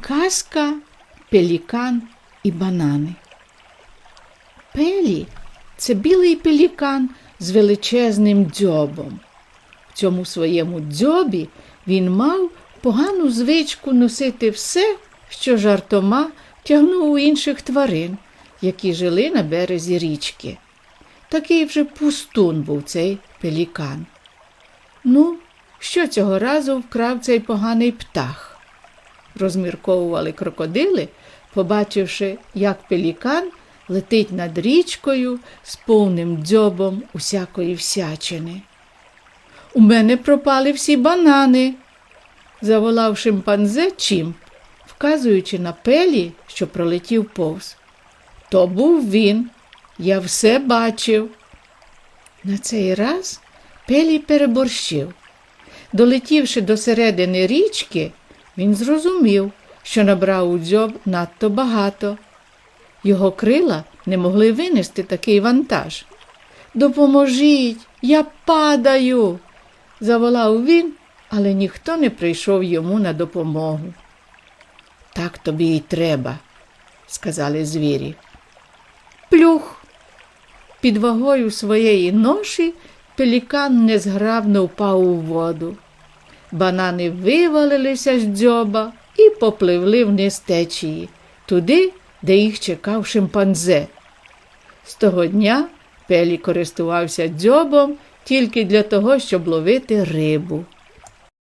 Казка, пелікан і банани. Пелі це білий пелікан з величезним дзьобом. В цьому своєму дзьобі він мав погану звичку носити все, що жартома тягнув у інших тварин, які жили на березі річки. Такий вже пустун був цей пелікан. Ну, що цього разу вкрав цей поганий птах? Розмірковували крокодили, побачивши, як пелікан летить над річкою з повним дзьобом усякої всячини. У мене пропали всі банани, заволав шимпанзе чимп, вказуючи на пелі, що пролетів повз. То був він. Я все бачив. На цей раз Пелі переборщив. Долетівши до середини річки, він зрозумів, що набрав у дзьоб надто багато. Його крила не могли винести такий вантаж. Допоможіть, я падаю. заволав він, але ніхто не прийшов йому на допомогу. Так тобі й треба, сказали звірі. Плюх. Під вагою своєї ноші пелікан незграбно впав у воду. Банани вивалилися з дзьоба і попливли вниз течії, туди, де їх чекав шимпанзе. З того дня Пелі користувався дзьобом тільки для того, щоб ловити рибу.